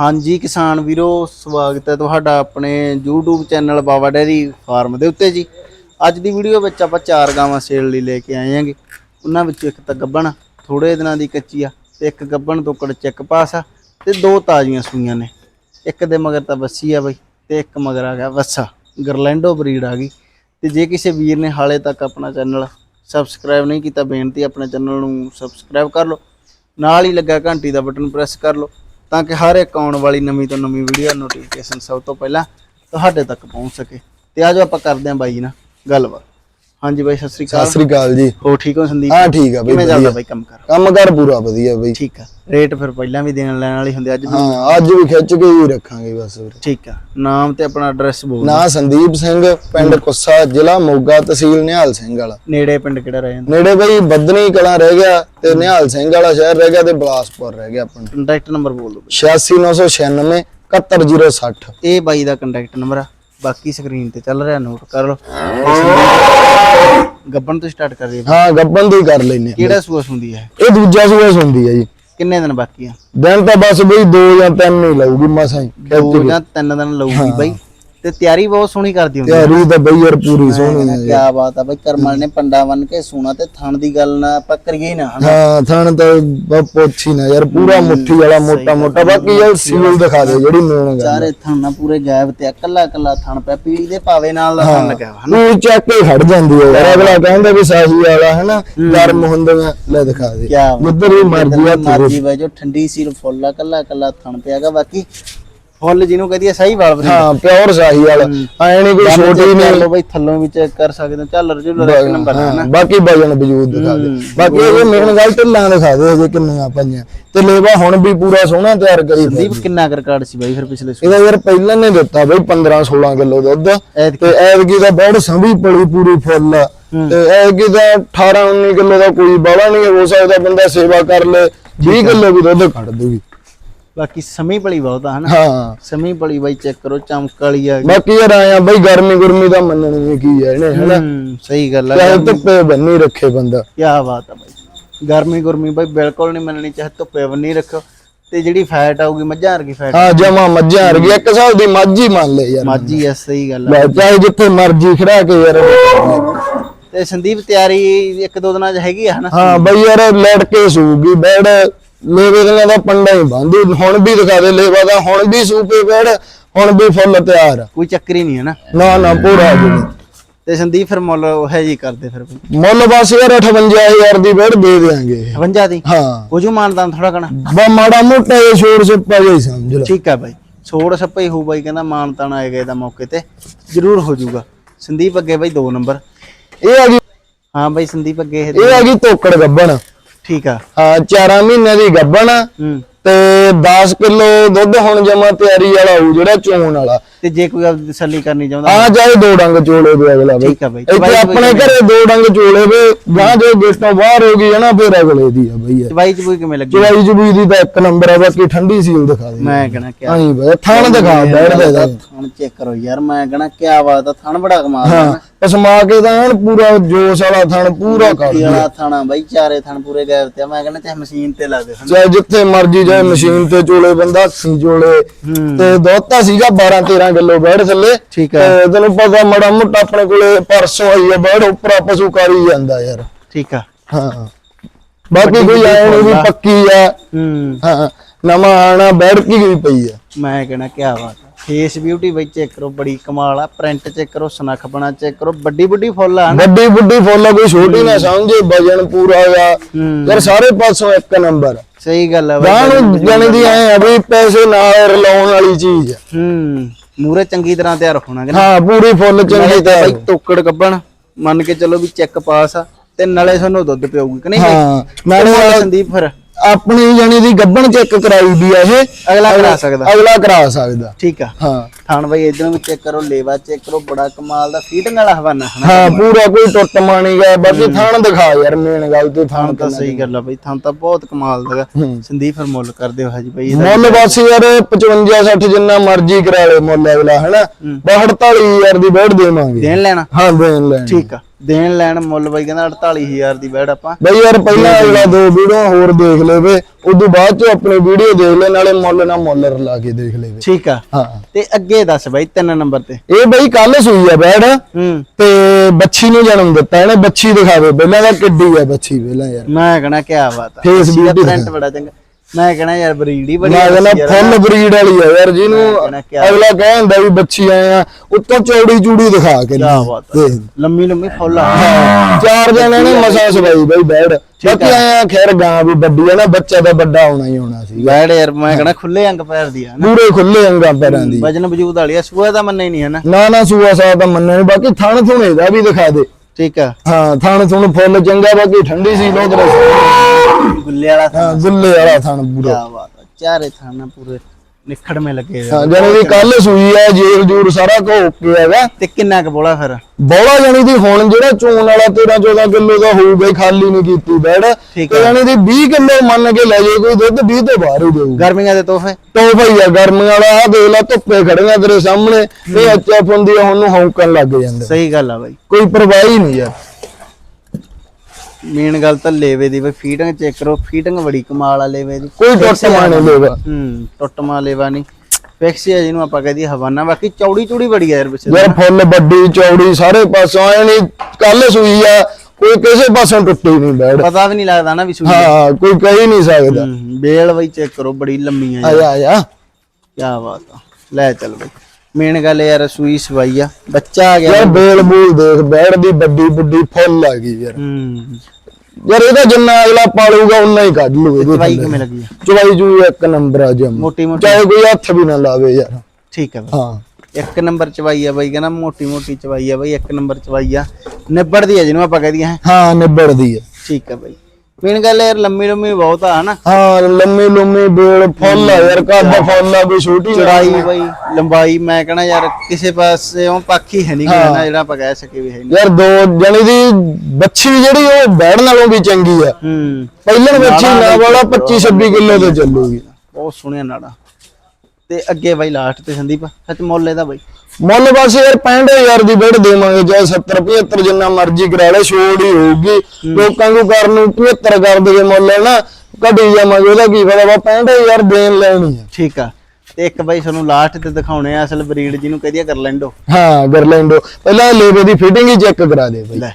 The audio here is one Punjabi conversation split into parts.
ਹਾਂਜੀ ਕਿਸਾਨ ਵੀਰੋ, ਸਵਾਗਤ ਹੈ ਤੁਹਾਡਾ ਆਪਣੇ YouTube channel Bawa dairy farm ਦੇ ਉੱਤੇ ਜੀ। ਅੱਜ ਦੀ ਵੀਡੀਓ ਵਿੱਚ ਆਪਾਂ ਚਾਰ ਗਾਵਾਂ ਸੇਲ ਲਈ ਲੈ ਕੇ ਆਏ ਆਂਗੇ ਉਹਨਾਂ ਵਿੱਚੋਂ ਇੱਕ ਤਾਂ ਗੱਬਣ ਥੋੜੇ ਦਿਨਾਂ ਦੀ ਕੱਚੀ ਆ, ਤੇ ਇੱਕ ਗੱਬਣ ਤੋਂ ਕੜ ਚੈੱਕ ਪਾਸ ਆ, ਤੇ ਦੋ ਤਾਜ਼ੀਆਂ ਸੂਈਆਂ ਨੇ। ਇੱਕ ਦੇ ਮਗਰ ਤਾਂ ਵੱਸੀ ਆ ਬਈ, ਤੇ ਇੱਕ ਮਗਰ ਆ ਗਿਆ ਵੱਸਾ। ਗਰਲੈਂਡੋ ਬਰੀਡ ਆ ਗਈ। ਤੇ ਜੇ ਕਿਸੇ ਵੀਰ ਨੇ ਹਾਲੇ ਤੱਕ ਆਪਣਾ ਚੈਨਲ ਸਬਸਕ੍ਰਾਈਬ ਨਹੀਂ ਕੀਤਾ, ਬੇਨਤੀ ਆਪਣੇ ਚੈਨਲ ਨੂੰ ਸਬਸਕ੍ਰਾਈਬ ਕਰ ਲਓ। ਨਾਲ ਹੀ ਲੱਗਾ ਘੰਟੀ ਦਾ ਬਟਨ ਪ੍ਰੈਸ ਕਰ ਲਓ। ਤਾਂ ਕਿ ਹਰ ਇੱਕ ਆਉਣ ਵਾਲੀ ਨਵੀਂ ਤੋਂ ਨਵੀਂ ਵੀਡੀਓ ਨੋਟੀਫਿਕੇਸ਼ਨ ਸਭ ਤੋਂ ਪਹਿਲਾਂ ਤੁਹਾਡੇ ਤੱਕ ਪਹੁੰਚ ਸਕੇ। ਤੇ ਆਜੋ ਆਪਾਂ ਕਰਦੇ ਹਾਂ ਬਾਈ ਨਾਲ ਗੱਲਬਾਤ। ਹਾਂਜੀ ਬਾਈ ਸਤਿ ਸ੍ਰੀ ਸਤਿ ਅਕਾਲ ਸ੍ਰੀ ਅਕਾਲ ਜੀ। ਹੋ ਠੀਕ ਹੋ ਸੰਦੀਪ? ਹਾਂ ਠੀਕ ਆ ਬਈ ਕਿਵੇਂ ਚੱਲਦਾ ਬਾਈ ਕੰਮ ਕਰ? ਕੰਮ ਕਰ ਪੂਰਾ ਵਧੀਆ ਬਈ। ਠੀਕ ਆ। ਰੇਟ ਫਿਰ ਪਹਿਲਾਂ ਵੀ ਦੇਣ ਲੈਣ ਵਾਲੀ ਹੁੰਦੇ ਅੱਜ ਵੀ? ਹਾਂ ਅੱਜ ਵੀ ਖਿੱਚ ਕੇ ਹੀ ਰੱਖਾਂਗੇ ਬਸ ਵੀਰੇ ਠੀਕ ਆ। ਨਾਮ ਤੇ ਆਪਣਾ ਐਡਰੈਸ ਬੋਲ ਨਾਂ ਸੰਦੀਪ ਸਿੰਘ ਪਿੰਡ ਕੁੱਸਾ ਜ਼ਿਲ੍ਹਾ ਮੋਗਾ ਤਹਿਸੀਲ ਨਿਹਾਲ ਸਿੰਘ ਵਾਲਾ। ਨੇੜੇ ਪਿੰਡ ਕਿਹੜਾ ਰਹਿ ਜਾਂਦਾ? ਨੇੜੇ ਬਈ ਬੱਦਨੀ ਕਲਾਂ ਰਹਿ ਗਿਆ ਤੇ ਨਿਹਾਲ ਸਿੰਘ ਵਾਲਾ ਸ਼ਹਿਰ ਰਹਿ ਗਿਆ ਤੇ ਬਲਾਸਪੁਰ ਰਹਿ ਗਿਆ ਆਪਣਾ। ਕੰਟੈਕਟ ਨੰਬਰ ਬੋਲ ਦਿਓ 86996 71060 ਇਹ ਬਾਈ ਦਾ ਕੰਟੈਕਟ ਨੰਬਰ ਆ। ਬਾਕੀ ਸਕਰੀਨ ਤੇ ਚੱਲ ਰਿਹਾ ਨੋਟ ਕਰ ਲਓ। ਗੱਬਣ ਤੋਂ ਸਟਾਰਟ ਕਰ ਰਹੀ ਹਾਂ। ਗੱਬਨ ਦੀ ਕਰ ਲੈਨੇ ਆ। ਕਿਹੜਾ ਸੂਸ ਹੁੰਦੀ ਹੈ? ਇਹ ਦੂਜਾ ਸੂਆ ਹੁੰਦੀ ਹੈ ਜੀ। ਕਿੰਨੇ ਦਿਨ ਬਾਕੀ ਆ? ਦਿਨ ਤਾਂ ਬਸ ਬਈ 2 ਜਾਂ 3 ਹੀ ਲਾਊਗੀ ਮਸਾਂ ਹੀ। ਦੋ ਜਾਂ ਤਿੰਨ ਦਿਨ ਲਊਗੀ ਬਾਈ। ਤੇ ਤਿਆਰੀ ਬਹੁਤ ਸੋਹਣੀ ਕਰਦੀ ਹੁੰਦੀ ਤਿਆਰੀ ਤਾਂ ਬਈ ਯਾਰ ਪੂਰੀ ਸੋਹਣੀ ਹੈ। ਕੀ ਬਾਤ ਆ ਬਾਈ ਕਰਮਲ ਨੇ ਪੰਡਾ ਬਨ ਕੇ ਸੋਨਾ ਤੇ ਥਣ ਦੀ ਗੱਲ ਨਾ ਆਪਾਂ ਕਰੀਏ ਹੀ ਨਾ ਹਾਂ ਥਣ ਤਾਂ ਪੁੱਛ ਹੀ ਨਾ ਯਾਰ ਪੂਰਾ ਮੁੱਠੀ ਵਾਲਾ ਮੋਟਾ ਮੋਟਾ ਬਾਕੀ ਯਾਰ ਸੀਲ ਦਿਖਾ ਦੇ ਜਿਹੜੀ ਮੇਨ ਗੱਲ ਚਾਰੇ ਥਣ ਨਾ ਪੂਰੇ ਗਾਇਬ ਤੇ ਕੱਲਾ ਕੱਲਾ ਥਣ ਪਿਆ ਪੀੜੀ ਦੇ ਪਾਵੇ ਨਾਲ ਦਾ ਥਣ ਲੱਗਿਆ ਵਾ, ਹਨਾ? ਨੂੰ ਚੱਕ ਕੇ ਖੜ ਜਾਂਦੀ ਹੈ ਯਾਰ ਅਗਲਾ ਕਹਿੰਦਾ ਵੀ ਸਾਹੀ ਵਾਲਾ ਹੈ। ਨਾ ਗਰਮ ਹੁੰਦੀਆਂ ਲੈ ਦਿਖਾ ਦੇ। ਜਿੱਧਰ ਵੀ ਮਰਜ਼ੀ ਆ ਮਰਜ਼ੀ ਵੇ ਜੋ ਠੰਡੀ ਸੀਲ ਫੁੱਲ ਆ ਕੱਲਾ ਕੱਲਾ ਥਣ ਪਿਆਗਾ ਬਾਕੀ ਫੁੱਲ ਜਿਹਨੂੰ ਕਹਦੀ ਸਹੀ ਵਾਲ ਹਾਂ ਪਿਓਰ ਸਾਹੀ ਵਾਲਾ। ਐ ਨਹੀਂ ਕੋਈ ਛੋਟੀ ਕਰ ਨਹੀਂ। ਲਓ ਬਾਈ ਥੱਲੋਂ ਵੀ ਚੈੱਕ ਕਰ ਸਕਦੇ ਹੋ ਜੁਲਰ ਇੱਕ ਨੰਬਰ ਹੈ ਨਾ। ਬਾਕੀ ਵਜਨ ਵਜੂਦ ਦਿਖਾ ਦੇ। ਬਾਕੀ ਇਹ ਮੇਨ ਗੱਲ ਢਿੱਲਾਂ ਦਿਖਾ ਦੇ ਹਜੇ ਕਿੰਨੀਆਂ ਪਈਆਂ। ਤੇ ਲੇਵਾ ਹੁਣ ਵੀ ਪੂਰਾ ਸੋਹਣਾ ਤਿਆਰ ਕਰੀ ਫਿਰਦਾ। ਦੀਪ ਕਿੰਨਾ ਕੁ ਰਿਕਾਰਡ ਸੀ ਬਾਈ ਫਿਰ ਪਿਛਲੇ ਸੂ ਇਹਦਾ ਯਾਰ ਪਹਿਲਾਂ ਨੇ ਦਿੱਤਾ ਬਈ 15 16 ਕਿਲੋ ਦੁੱਧ। ਤੇ ਐਤਕੀ ਦਾ ਬੈਡ ਸੰਭੀ ਪੜੀ ਪੂਰੀ ਫੁੱਲ। ਤੇ ਐਤਕੀ ਦਾ 18 19 ਕਿਲੋ ਦਾ ਕੋਈ ਬਾਲਾ ਨਹੀਂ ਹੋ ਸਕਦਾ ਬੰਦਾ ਸੇਵਾ ਕਰ ਲੇ। 20 ਕਿਲੋ ਵੀ ਦੁੱਧ ਕੱਢ ਦੂਗੀ ਬਾਕੀ ਸਮੀ ਭਲੀ ਬਹੁਤ ਆ ਹਨਾ? ਹਾਂ। ਸਮੀ ਭਲੀ ਬਾਈ ਚੈੱਕ ਕਰੋ ਚਮਕ ਵਾਲੀ ਆ ਬਾਕੀ ਯਾਰ ਆਇਆ ਬਈ ਗਰਮੀ ਗੁਰਮੀ ਦਾ ਮੰਨਣੀ ਨਹੀਂ ਕੀ ਹੈ ਇਹਨੇ ਹਨਾ? ਹੂੰ ਸਹੀ ਗੱਲ ਆ ਚਾਹੇ ਧੁੱਪੇ ਬੰਨੀ ਰੱਖੇ ਬੰਦਾ। ਕੀ ਬਾਤ ਆ ਬਾਈ। ਗਰਮੀ ਗੁਰਮੀ ਬਾਈ ਬਿਲਕੁਲ ਨਹੀਂ ਮੰਨਣੀ ਚਾਹੇ ਧੁੱਪੇ ਬੰਨੀ ਰੱਖੋ। ਤੇ ਜਿਹੜੀ ਫੈਟ ਆਊਗੀ ਮੱਝਾਂ ਵਰਗੀ ਫੈਟ ਹਾਂ ਜਮਾ ਮੱਝਾਂ ਵਰਗੀ ਇੱਕ ਹਿਸਾਬ ਦੀ ਮੱਝ ਹੀ ਮੰਨ ਲੈ ਯਾਰ। ਮਾਜੀ ਐ ਸਹੀ ਗੱਲ ਆ। ਲੈ ਚਾਹੇ ਜਿੱਥੇ ਮਰਜ਼ੀ ਖੜਾ ਕੇ ਯਾਰ ਤੇ ਸੰਦੀਪ ਤਿਆਰੀ ਇੱਕ ਦੋ ਦਿਨਾਂ ਚ ਹੈਗੀ ਆ ਹਨਾ? ਹਾਂ ਬਈ ਯਾਰ ਲੜ ਕੇ ਸੂਗੀ ਬੈੜ ਲੇਵੇ ਦੀਆਂ ਦਾ ਪੰਡਾ ਹੀ ਬੰਦੂ ਹੁਣ ਵੀ ਦਿਖਾ ਦੇ ਲੇਵਾ ਦਾ ਹੁਣ ਵੀ ਸੂਪੇ ਬੈੜ ਹੁਣ ਵੀ ਫੁੱਲ ਤਿਆਰ। ਆ। ਕੋਈ ਚੱਕਰ ਹੀ ਨਹੀਂ ਹੈ ਨਾ। ਨਾ ਨਾ ਪੂਰਾ ਜੀ ਤੇ ਸੰਦੀਪ ਫਿਰ ਮੁੱਲ ਉਹ ਹੈ ਜੀ ਕਰਦੇ ਫਿਰ ਮੁੱਲ ਬਸ ਯਾਰ 58000 ਦੀ ਬੈੜ ਦੇ ਦੇਾਂਗੇ 52 ਦੀ? ਹਾਂ। ਉਹ ਜੋ ਮਾਨਦਾਨ ਥੋੜਾ ਕਣਾ ਬਾ ਮਾੜਾ ਮੋਟਾ ਇਹ ਛੋੜ ਜਿਹਾ ਹੀ ਸਮਝ ਲੈ। ਠੀਕ ਆ ਬਾਈ। ਛੋੜ ਸੱਪਾ ਹੀ ਬਾਈ ਕਹਿੰਦਾ ਮਾਨਤਾਨ ਆਏ ਗਏ ਦਾ ਮੌਕੇ ਤੇ। ਜ਼ਰੂਰ ਹੋ ਜਾਊਗਾ। ਸੰਦੀਪ ਅੱਗੇ ਬਾਈ ਦੋ ਨੰਬਰ। ਇਹ ਆ ਗਈ ਹਾਂ ਬਾਈ ਸੰਦੀਪ ਅੱਗੇ ਇਹ ਇਹ ਆ ਗਈ ਤੋਕੜ ਗੱਬਣ। ਠੀਕ ਆ। ਹਾਂ 4 ਮਹੀਨੇ ਦੀ ਗੱਬਣ ਆ। ਹੂੰ। ਤੇ 10 ਕਿਲੋ ਦੁੱਧ ਹੁਣ ਜਮਾ ਤਿਆਰੀ ਵਾਲਾ ਹੋਊ ਜਿਹੜਾ ਚੋਣ ਵਾਲਾ। ਤੇ ਜੇ ਕੋਈ ਆਪਦੀ ਤਸੱਲੀ ਕਰਨੀ ਚਾਹੁੰਦਾ ਆ ਚਾਹੇ ਦੋ ਡੰਗ ਚੋਲੇ ਦੇ ਅਗਲਾ ਬਈ। ਠੀਕ ਆ ਬਾਈ। ਇੱਥੇ ਆਪਣੇ ਘਰੇ ਦੋ ਡੰਗ ਚੋਲੇ ਵੇ ਗਾਂ ਜੋ ਗੇਟੋਂ ਬਾਹਰ ਹੋ ਗਈ ਹੈ ਨਾ ਫੇਰ ਅਗਲੇ ਦੀ ਆ ਬਈ ਚਵਾਈ ਚ ਕੋਈ ਕਿਵੇਂ ਲੱਗੀ? ਚਵਾਈ ਜਬੂਈ ਦੀ ਤਾਂ ਇੱਕ ਨੰਬਰ ਆ ਬਾਕੀ ਠੰਡੀ ਸੀਲ ਦਿਖਾ ਦੇ। ਮੈਂ ਕਹਣਾ ਕਿਆ ਆਈ ਬਈ ਥਣ ਦਿਖਾ ਬੈਠ ਦਾ ਥਣ ਚੈੱਕ ਕਰੋ ਯਾਰ ਮੈਂ ਕਹਣਾ ਕਿਆ ਬਾਤ ਆ ਥਣ ਬੜਾ ਕਮਾਲ ਦਾ ਹਾਂ ਪਸਮਾ ਕੇ ਤਾਂ ਐਨ ਪੂਰਾ ਜੋਸ਼ ਵਾਲਾ ਥਣ ਪੂਰਾ ਕਰ ਕੀ ਵਾਲਾ ਥਾਣਾ ਬਾਈ ਚਾਰੇ ਥਣ ਪੂਰੇ ਗਾਇਬ ਤੇ ਆ। ਮੈਂ ਕਹਿੰਦਾ ਚਾਹੇ ਮਸ਼ੀਨ ਤੇ ਲਾ ਦੇ। ਚਾਹੇ ਜਿੱਥੇ ਮਰਜ਼ੀ ਜਾਏ ਮਸ਼ੀਨ ਤੇ ਚੋਲੇ ਬੰਦਾ ਸੀ ਚੋਲੇ ਹੂੰ। ਤੇ ਦੁੱਧ ਤਾਂ ਸੀਗਾ 12 13 ਕਿਲੋ ਬੈਠ ਥੱਲੇ। ਠੀਕ ਆ ਤੇ ਤੈਨੂੰ ਪਤਾ ਮੜਾ ਮੋਟਾ ਆਪਣੇ ਕੋਲੇ ਪਰਸੋਂ ਆਈ ਆ ਬੈਠ ਉੱਪਰ ਪਸ਼ੂ ਕਰੀ ਜਾਂਦਾ ਯਾਰ। ਠੀਕ ਆ। ਹਾਂ। ਬਾਕੀ ਕੋਈ ਆਏ ਨਹੀਂ ਵੀ ਪੱਕੀ ਆ। ਹੂੰ। ਹਾਂ ਨਵਾਂ ਆਣਾ ਬੈਠ ਕੀ ਗਈ ਪਈ ਆ? ਮੈਂ ਕਹਿਣਾ ਕਿਆ ਬਾਤ ਫੇਸ ਬਿਊਟੀ ਵਿੱਚ ਚੈੱਕ ਕਰੋ ਬੜੀ ਕਮਾਲ ਆ। ਪ੍ਰਿੰਟ ਚੈੱਕ ਕਰੋ ਸਨਖ ਬਣਾ ਚੈੱਕ ਕਰੋ। ਵੱਡੀ ਵੱਡੀ ਫੁੱਲ ਆ ਵੱਡੀ ਵੱਡੀ ਫੁੱਲ ਕੋਈ ਛੋਟੀ ਨਾ ਸਮਝੇ ਵਜਨ ਪੂਰਾ ਆ। ਹੂੰ। ਯਾਰ ਸਾਰੇ ਪਾਸੋਂ ਇੱਕ ਨੰਬਰ। ਸਹੀ ਗੱਲ ਆ ਬਾਈ ਗਾਂ ਨੂੰ ਜਾਣੀ ਦੀ ਐ ਵੀ ਪੈਸੇ ਨਾਲ ਰਲਾਉਣ ਵਾਲੀ ਚੀਜ਼ ਆ। ਹੂੰ ਮੂਰੇ ਚੰਗੀ ਤਰ੍ਹਾਂ ਤਿਆਰ ਹੋਣਾ ਕਿ ਹਾਂ ਪੂਰੀ ਫੁੱਲ ਚੰਗੀ ਤਰ੍ਹਾਂ ਬਾਈ ਤੋਕੜ ਕੱਢਣ ਮੰਨ ਕੇ ਚੱਲੋ ਵੀ ਚੈੱਕ ਪਾਸ ਆ ਤੇ ਨਾਲੇ ਤੁਹਾਨੂੰ ਦੁੱਧ ਪਿਆਊਗੀ ਕਿ ਨਹੀਂ ਹਾਂ ਨਾਲੇ ਸੰਦੀਪ ਫਿਰ ਆਪਣੀ ਜਾਣੀ ਦੀ ਗੱਬਣ ਚੈੱਕ ਕਰਾਈ ਦੀ ਆ ਇਹ। ਅਗਲਾ ਕਰਾ ਸਕਦਾ। ਅਗਲਾ ਕਰਾ ਸਕਦਾ। ਠੀਕ ਆ। ਹਾਂ। ਥਾਣ ਬਾਈ ਇਧਰੋਂ ਵੀ ਚੈੱਕ ਕਰੋ ਲੇਵਾ ਚੈੱਕ ਕਰੋ ਬੜਾ ਕਮਾਲ ਦਾ ਫੀਟਿੰਗ ਵਾਲਾ ਹਵਾਨਾ ਹਾਂ ਪੂਰਾ ਕੋਈ ਟੁੱਟ ਮਾਣੀ ਗਿਆ ਬਾਕੀ ਥਾਣ ਦਿਖਾ ਯਾਰ ਮੇਨ ਗੱਲ ਤੇ ਥਾਣ ਤਾਂ ਸਹੀ ਗੱਲ ਆ ਬਾਈ ਥਾਣ ਤਾਂ ਬਹੁਤ ਕਮਾਲ ਦਾ। ਸੰਦੀਪ ਫਿਰ ਮੁੱਲ ਕਰਦੇ ਹੋ ਹਾਜੀ ਬਾਈ ਇਹਦਾ ਮੁੱਲ ਬਸ ਯਾਰ 55 60 ਜਿੰਨਾ ਮਰਜ਼ੀ ਕਰਾ ਲੈ ਮੁੱਲ ਅਗਲਾ ਹੈਨਾ? 48000 ਦੀ ਬੈਠ ਦੇਵਾਂਗੇ। ਦੇਣ ਲੈਣਾ? ਹਾਂ ਦੇਣ ਲੈਣ। ਠੀਕ ਆ। ਦੇਣ ਲੈਣ ਮੁੱਲ ਬਾਈ ਕਹਿੰਦਾ 48000 ਦੀ ਬੈੜ ਆਪਾਂ। ਬਈ ਯਾਰ ਪਹਿਲਾਂ ਅਗਲਾ ਦੋ ਵੀਡੀਓ ਹੋਰ ਦੇਖ ਲਵੇ ਉਦੋਂ ਬਾਅਦ ਚ ਆਪਣੀ ਵੀਡੀਓ ਦੇਖ ਲੈ ਨਾਲੇ ਮੁੱਲ ਨਾਲ ਮੁੱਲ ਰਲਾ ਕੇ ਦੇਖ ਲਵੇ। ਠੀਕ ਆ। ਹਾਂ। ਤੇ ਅੱਗੇ ਦੱਸ ਬਾਈ ਤਿੰਨ ਨੰਬਰ ਤੇ। ਇਹ ਬਈ ਕੱਲ ਸੂਈ ਆ ਬੈੜ ਹੂੰ। ਤੇ ਬੱਚੀ ਨੂੰ ਜਨਮ ਦਿੱਤਾ ਇਹਨੇ ਬੱਚੀ ਦਿਖਾਵੇ ਪਹਿਲਾਂ ਕਿੱਡੀ ਆ ਬੱਚੀ ਪਹਿਲਾਂ ਯਾਰ। ਮੈਂ ਕਹਣਾ ਕੀ ਬਾਤ ਆ। beauty ਪ੍ਰਿੰਟ ਬੜਾ ਚੰਗਾ। ਮੈਂ ਕਹਣਾ ਯਾਰ ਬਰੀਡ ਹੀ ਬੜੀ ਮੈਂ ਕਹਿੰਦਾ। ਫੁੱਲ ਬਰੀਡ ਵਾਲੀ ਆ ਯਾਰ ਜਿਹਨੂੰ ਕਹਿਣਾ ਕਿਆ ਅਗਲਾ ਕਹਿੰਦਾ ਵੀ ਬੱਚੀ ਆਏ ਆ ਉੱਤੋਂ ਚੌੜੀ ਚੂੜੀ ਦਿਖਾ ਕੇ ਕੀ ਲਈ। ਬਾਤ ਆ। ਦੇਖ। ਲੰਮੀ ਲੰਮੀ ਫੁੱਲ ਆ। ਹਾਂ, ਚਾਰ ਜਣੇ ਨੇ ਮਸਾ ਸਵਾਈ ਬਈ ਬੈੜ ਬਾਕੀ ਆਇਆ ਖੈਰ ਗਾਂ ਵੀ ਵੱਡੀ ਆ ਨਾ ਬੱਚਾ ਤਾਂ ਵੱਡਾ ਹੋਣਾ ਹੀ ਹੋਣਾ ਸੀ। ਬੈੜ ਯਾਰ ਮੈਂ ਕਹਣਾ ਖੁੱਲੇ ਅੰਗ ਪੈਰ ਦੀ ਆ ਨਾ। ਪੂਰੇ ਖੁੱਲੇ ਅੰਗਾਂ ਪੈਰਾਂ ਦੀ। ਵਜਨ ਵਜੂਦ ਵਾਲੀ ਆ ਸੂਆ ਤਾਂ ਮੰਨੇ ਨਹੀਂ ਹੈ ਨਾ ਨਾ ਨਾ ਸੂਆ ਸਾ ਤਾਂ ਮੰਨਿਆ ਨੀ ਬਾਕੀ ਥਣ ਥੁਣੇ ਦਾ ਵੀ ਦਿਖਾ ਦੇ। ਠੀਕ ਆ। ਹਾਂ ਥਣ ਥੁਣ ਫੁੱਲ ਚੰਗਾ ਬਾਕੀ ਠੰਡੀ ਸੀ ਲੋਦਰ ਗੁੱਲੇ ਵਾਲਾ ਹਾਂ ਗੁੱਲੇ ਵਾਲਾ ਥਣ ਪੂਰਾ। ਕੀ ਬਾਤ ਆ ਚਾਰੇ ਥਾਂ ਪੂਰੇ। ਨਿਖੜ ਮੇ ਲੱਗੇ। ਹਾਂ ਜਾਨੀ ਦੀ ਕੱਲ ਸੂਈ ਆ ਜੇਲ ਜੂਰ ਸਾਰਾ ਕੋ ਓਕੇ ਹੈਗਾ ਤੇ ਕਿੰਨਾ ਕੁ ਬੋਲਾ ਫਿਰ? ਬੋਲਾ ਜਾਨੀ ਦੀ ਹੁਣ ਜਿਹੜਾ ਚੋਣ ਵਾਲਾ 13 14 ਕਿਲੋ ਦਾ ਹੋਊਗਾ ਖਾਲੀ ਨਹੀਂ ਕੀਤੀ ਬੈੜ ਤੇ ਜਾਨੀ ਦੀ 20 ਕਿਲੋ ਮੰਨ ਕੇ ਲੈ ਜਾਏ ਕੋਈ ਦੁੱਧ 20 ਤੋਂ ਬਾਹਰ ਹੀ ਦੇਊਗਾ ਗਰਮੀਆਂ ਦੇ ਤੋਹਫੇ? ਟੋਪ ਹੀ ਆ ਗਰਮੀਆਂ ਵਾਲਾ ਆ ਦੇਖ ਲੈ ਧੁੱਪੇ ਖੜੀਆਂ ਤੇਰੇ ਸਾਹਮਣੇ। ਇਹ ਐਚਐਫ ਹੁੰਦੀ ਆ ਹੁਣ ਨੂੰ ਹੌਂਕਣ ਲੱਗ ਜਾਂਦੇ। ਸਹੀ ਗੱਲ ਆ ਬਾਈ। ਕੋਈ ਪਰਵਾਹ ਹੀ ਨਹੀਂ ਯਾਰ। ਮੇਨ ਗੱਲ ਤਾਂ ਲੇਵੇ ਦੀ ਬਈ ਫੀਟਿੰਗ ਚੈੱਕ ਕਰੋ ਫੀਟਿੰਗ ਬੜੀ ਕਮਾਲ ਆ ਲੇਵੇ ਦੀ। ਕੋਈ ਟੁੱਟ ਮਾਣੇ ਲੇਵਾ। ਹੂੰ ਟੁੱਟਮਾ ਲੇਵਾ ਨਹੀਂ। ਫਿਕਸ ਹੈ ਜਿਹਨੂੰ ਆਪਾਂ ਕਹਦੀ ਹਵਾਨਾ। ਬਾਕੀ ਚੌੜੀ ਚੂੜੀ ਬੜੀ ਆ ਯਾਰ ਪਿੱਛੇ ਯਾਰ ਫੁੱਲ ਵੱਡੀ ਚੌੜੀ ਸਾਰੇ ਪਾਸੋਂ ਆਏ ਨਹੀਂ। ਕੱਲ ਸੂਈ ਆ ਕੋਈ ਕਿਸੇ ਪਾਸੋਂ ਟੁੱਟੀ ਨਹੀਂ ਬੈੜ ਪਤਾ ਵੀ ਨਹੀਂ ਲੱਗਦਾ ਨਾ ਵੀ ਸੂਈ ਹਾਂ ਕੋਈ ਕਹਿ ਨਹੀਂ ਸਕਦਾ। ਬੇਲ ਬਈ ਚੈੱਕ ਕਰੋ ਬੜੀ ਲੰਮੀ ਆ ਆ ਆ ਕੀ ਬਾਤ ਆ। ਲੈ ਚੱਲ ਬਈ। ਮੇਨ ਗੱਲ ਯਾਰ ਸੂਈ ਸਵਾਈ ਆ। ਬੱਚਾ ਆ ਗਿਆ। ਯਾਰ ਬੇਲ ਬੂਲ ਦੇਖ ਬੈੜ ਦੀ ਵੱਡੀ ਵੱਡੀ ਫੁੱਲ ਆ ਗਈ ਯਾਰ। ਹੂੰ। ਯਾਰ ਇਹਦਾ ਜਿੰਨਾ ਅਗਲਾ ਪਾਲੂਗਾ ਉਨਾ ਹੀ ਕੱਢ ਲੂ ਇਹਦੇ ਥੱਲੇ। ਕਿਵੇਂ ਲੱਗੀ ਆ? ਚਵਾਈ ਜੂ ਇੱਕ ਨੰਬਰ ਆ ਜਮ। ਮੋਟੀ ਮੋਟੀ? ਚਾਹੇ ਕੋਈ ਹੱਥ ਵੀ ਨਾ ਲਾਵੇ ਯਾਰ। ਠੀਕ ਆ ਹਾਂ। ਇੱਕ ਨੰਬਰ ਚਵਾਈ ਆ ਬਈ ਕਹਿੰਦਾ ਮੋਟੀ ਮੋਟੀ ਚਵਾਈ ਆ ਬਈ ਇੱਕ ਨੰਬਰ ਚਵਾਈ ਆ। ਨਿਬੜਦੀ ਆ ਜਿਹਨੂੰ ਆਪਾਂ ਕਹਦੀ ਆ ਹਾਂ ਨਿਬੜਦੀ ਆ। ਠੀਕ ਆ ਬਈ। ਮੇਨ ਗੱਲ ਯਾਰ ਲੰਮੀ ਲੰਮੀ ਬਹੁਤ ਆ ਹਨਾ? ਹਾਂ ਲੰਮੀ ਲੰਮੀ ਬੇਲ ਫੁੱਲ ਆ ਯਾਰ ਕੱਦ ਫੁੱਲ ਆ ਕੋਈ ਛੋਟੀ। ਚੜਾਈ ਬਈ ਲੰਬਾਈ ਮੈਂ ਕਹਣਾ ਯਾਰ ਕਿਸੇ ਪਾਸੇ ਉਹ ਪੱਖੀ ਹੈ ਨਹੀਂ ਨਾ ਜਿਹੜਾ ਆਪਾਂ ਕਹਿ ਸਕੇ ਵੀ ਹੈ ਨਹੀਂ ਯਾਰ ਦੋ ਜਣੀ ਦੀ ਬੱਚੀ ਜਿਹੜੀ ਉਹ ਬੈੜ ਨਾਲੋਂ ਵੀ ਚੰਗੀ ਆ। ਹੂੰ। ਪਹਿਲਣ ਬੱਚੀ ਨਾ ਵਾਲਾ 25 26 ਕਿਲੋ ਤੇ ਚੱਲੂਗੀ। ਬਹੁਤ ਸੋਹਣਿਆ ਨਾੜਾ। ਤੇ ਅੱਗੇ ਬਾਈ ਲਾਸਟ ਤੇ ਸੰਦੀਪ ਸੱਚ ਮੁੱਲ ਇਹਦਾ ਬਾਈ। ਮੁੱਲ ਬਸ ਯਾਰ 65000 ਦੀ ਬੈੜ ਦੇਵਾਂਗੇ ਚਾਹੇ 70 75 ਜਿੰਨਾ ਮਰਜ਼ੀ ਕਰਾ ਲੈ ਛੋੜ ਹੀ ਹੋਊਗੀ। ਲੋਕਾਂ ਨੂੰ ਕਰਨ ਨੂੰ 75 ਕਰ ਦੇਵੇ ਮੁੱਲ ਨਾ? ਘਟੀ ਜਾਵਾਂਗੇ ਉਹਦਾ ਕੀ ਫਾਇਦਾ? ਵਾ 65000 ਦੇਣ ਲੈਣੀ ਆ। ਠੀਕ ਆ। ਤੇ ਇੱਕ ਬਾਈ ਤੁਹਾਨੂੰ ਲਾਸਟ ਤੇ ਦਿਖਾਉਣੇ ਆ ਅਸਲ ਬਰੀਡ ਜਿਹਨੂੰ ਕਹਦੀ ਆ ਗਰਲੈਂਡੋ। ਹਾਂ ਗਰਲੈਂਡੋ। ਪਹਿਲਾਂ ਲੇਵੇ ਦੀ ਫਿਟਿੰਗ ਹੀ ਚੈੱਕ ਕਰਾ ਦੇ ਬਈ। ਲੈ।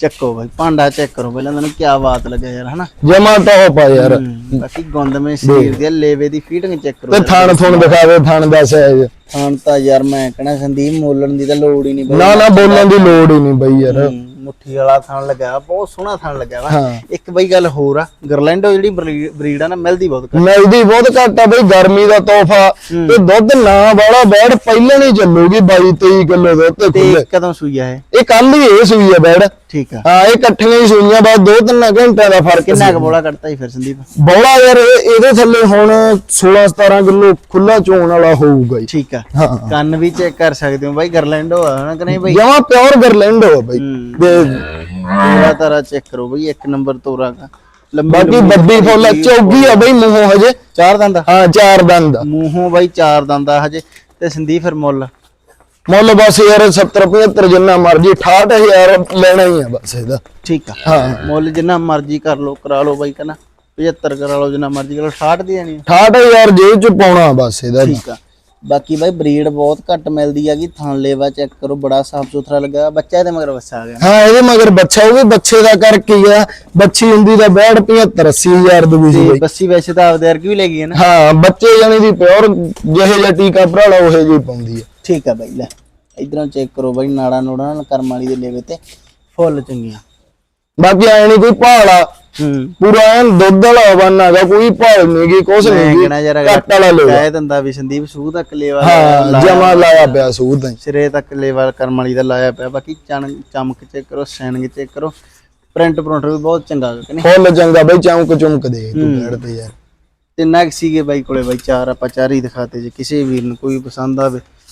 ਚੱਕੋ ਬਾਈ ਭਾਂਡਾ ਚੈੱਕ ਕਰੋ ਪਹਿਲਾਂ ਤੁਹਾਨੂੰ ਕੀ ਬਾਤ ਲੱਗਿਆ ਯਾਰ ਹਨਾ? ਜਮਾ ਟੌਪ ਆ ਯਾਰ। ਬਾਕੀ ਗੁੰਦਮੇ ਸਰੀਰ ਦੇ ਲੇਵੇ ਦੀ ਫੀਟਿੰਗ ਚੈੱਕ ਕਰੋ ਤੇ ਥਣ ਥੁਣ ਦਿਖਾਵੇ ਥਣ ਦਾ ਸਾਈਜ਼ ਖਾਣ ਤਾਂ ਯਾਰ ਮੈਂ ਕਹਣਾ ਸੰਦੀਪ ਮੋਲਣ ਦੀ ਤਾਂ ਲੋੜ ਹੀ ਨਹੀਂ ਬਾਈ। ਨਾ ਨਾ ਬੋਲਣ ਦੀ ਲੋੜ ਹੀ ਨਹੀਂ ਬਈ ਯਾਰ। ਮੁੱਠੀ ਵਾਲਾ ਥਣ ਲੱਗਾ ਬਹੁਤ ਸੋਹਣਾ ਥਣ ਲੱਗਾ ਵਾ। ਹਾਂ। ਇੱਕ ਬਈ ਗੱਲ ਹੋਰ ਆ ਗਰਲੈਂਡੋ ਜਿਹੜੀ ਬਰੀਡ ਆ ਨਾ ਮਿਲਦੀ ਬਹੁਤ ਘੱਟ। ਮਿਲਦੀ ਬਹੁਤ ਘੱਟ ਆ ਬਈ ਗਰਮੀ ਦਾ ਤੋਹਫਾ। ਤੇ ਦੁੱਧ ਨਾ ਵਾਲਾ ਬੈੜ ਪਹਿਲਾਂ ਨਹੀਂ ਚੱਲੂਗੀ 22 23 ਕਿਲੋ ਦੁੱਧ ਤੇ ਤੇ ਖੁੱਲੇ ਕਦੋਂ ਸੂਈ ਆ ਇਹ? ਇਹ ਕੱਲ ਹੀ ਇਹ ਸੂਈ ਆ ਬੈੜ ਠੀਕ ਆ। ਹਾਂ ਇਹ ਇਕੱਠੀਆਂ ਹੀ ਸੂਈਆਂ ਬਾਅਦ ਦੋ ਤਿੰਨ ਘੰਟਿਆਂ ਦਾ ਫ਼ਰਕ ਕਿੰਨਾ ਕੁ ਬੋਲਾ ਕੱਢਤਾ ਹੀ ਫਿਰ ਸੰਦੀਪ? ਬੌਲਾ ਯਾਰ ਇਹ- ਇਹਦੇ ਥੱਲੇ ਹੁਣ 16 17 ਕਿਲੋ ਖੁੱਲਾ ਚੋਣ ਵਾਲਾ ਹੋਊਗਾ ਠੀਕ ਆ। ਹਾਂ। ਕੰਨ ਵੀ ਚੈੱਕ ਕਰ ਸਕਦੇ ਹੋ ਬਾਈ ਗਰਲੈਂਡੋ ਆ ਹਨਾ ਕਿ ਨਹੀਂ ਬਾਈ? ਜਮਾ ਪਿਓਰ ਗਰਲੈਂਡੋ ਆ ਬਈ। ਤੋਰਾ ਤਾਰਾ ਚੈੱਕ ਕਰੋ ਬਈ ਇੱਕ ਨੰਬਰ ਤੋਰਾ ਦਾ। ਲੰਬੀ ਬਾਕੀ ਵੱਡੀ ਫੁੱਲ ਚੌਗੀ ਆ ਬਈ ਮੂੰਹੋਂ ਹਜੇ। ਚਾਰ ਦੰਦ। ਹਾਂ ਚਾਰ ਦੰਦ। ਮੂੰਹੋਂ ਬਾਈ ਚਾਰ ਦੰਦ ਆ ਹਜੇ। ਤੇ ਸੰਦੀਪ ਫਿਰ ਮੁੱਲ? ਮੁੱਲ ਬਸ ਯਾਰ 70 75 ਜਿੰਨਾ ਮਰਜ਼ੀ 68000 ਲੈਣਾ ਹੀ ਆ ਬਸ ਇਹਦਾ। ਠੀਕ ਆ। ਹਾਂ। ਮੁੱਲ ਜਿੰਨਾ ਮਰਜ਼ੀ ਕਰ ਲਓ ਕਰਾ ਲਓ ਬਾਈ ਕਹਿੰਦਾ 75 ਕਰਾ ਲਓ ਜਿੰਨਾ ਮਰਜ਼ੀ ਕਰ ਲਓ 60 ਦੀ ਆ। 68000 ਜੇਬ ਚ ਪਾਉਣਾ ਬਸ ਇਹਦਾ ਠੀਕ ਆ। ਬਾਕੀ ਬਾਈ ਬਰੀਡ ਬਹੁਤ ਘੱਟ ਮਿਲਦੀ ਹੈਗੀ ਥਣ ਲੇਵਾ ਚੈੱਕ ਕਰੋ ਬੜਾ ਸਾਫ਼ ਸੁਥਰਾ ਲੱਗਾ ਬੱਚਾ ਇਹਦੇ ਮਗਰ ਆ ਗਿਆ। ਹਾਂ ਇਹਦੇ ਮਗਰ ਬੱਚਾ ਉਹ ਵੀ ਬੱਚੇ ਦਾ ਕਰਕੇ ਹੀ ਆ। ਬੱਚੀ ਹੁੰਦੀ ਦਾ ਬੈੜ 75 80000 ਦੀ ਵੀ ਸੀ ਬੱਸੀ ਵੈਸੇ ਤਾਂ ਆਪਦੇ ਵਰਗੀ ਵੀ ਲੈ ਗਈ ਹੈ ਨਾ। ਹਾਂ ਬੱਚੇ ਜਾਨੀ ਦੀ ਪਿਓਰ ਜਿਹੇ ਜਿਹਾ ਟੀਕਾ ਭਰਾਲਾ ਉਹੇ ਜੀ ਪਾਉਂਦੀ ਆ। ਠੀਕ ਆ ਬਾਈ ਲੈ। ਇਧਰੋਂ ਚੈੱਕ ਕਰੋ ਬਾਈ ਨਾੜਾ ਨੂੜਾ ਨਾਲ ਕਰਮ ਵਾਲੀ ਦੇ ਲੇਵੇ ਤੇ ਫੁੱਲ ਚੰਗੀਆਂ। ਬਾਕੀ ਐ ਨਹੀਂ ਕੋਈ ਭਾਲਾ ਹੂੰ। ਪੂਰਾ ਐਨ ਦੁੱਧ ਵਾਲਾ ਹਵਾਨਾ ਹੈਗਾ ਕੋਈ ਭਾਲ ਨਹੀਂ ਗੀ ਕੁਛ ਮੈਂ ਨਹੀਂ ਕਹਿਣਾ ਯਾਰ ਅਗਰ ਕੱਟ ਵਾਲਾ ਲੋ ਕਹਿ ਦਿੰਦਾ ਵੀ ਸੰਦੀਪ ਸੂਹ ਤੱਕ ਲੇਵਾ ਹਾਂ ਜਮਾ ਲਾਇਆ ਪਿਆ ਸੂਦ ਹੀ। ਸਿਰੇ ਤੱਕ ਲੇਵਾ ਕਰਮ ਵਾਲੀ ਦਾ ਲਾਇਆ ਪਿਆ। ਬਾਕੀ ਚਣ ਚਮਕ ਚੈੱਕ ਕਰੋ ਸੈਨਿੰਗ ਚੈੱਕ ਕਰੋ। ਪ੍ਰਿੰਟ ਪ੍ਰਿੰਟ ਵੀ ਬਹੁਤ ਚੰਗਾ ਹੈ ਕਿ ਨਹੀਂ? ਫੁੱਲ ਚੰਗਾ ਬਈ ਚਮਕ ਚਮਕ ਦੇ ਤੂੰ ਬੈੜ ਤੇ ਯਾਰ। ਤਿੰਨਾ ਕੁ ਸੀਗੇ ਬਾਈ ਕੋਲੇ ਬਾਈ ਚਾਰ ਆਪਾਂ ਚਾਰ ਹੀ ਦਿਖਾਤੇ ਜੇ ਕਿਸੇ ਵੀਰ ਨੂੰ ਕੋਈ ਪਸੰਦ ਆਵੇ।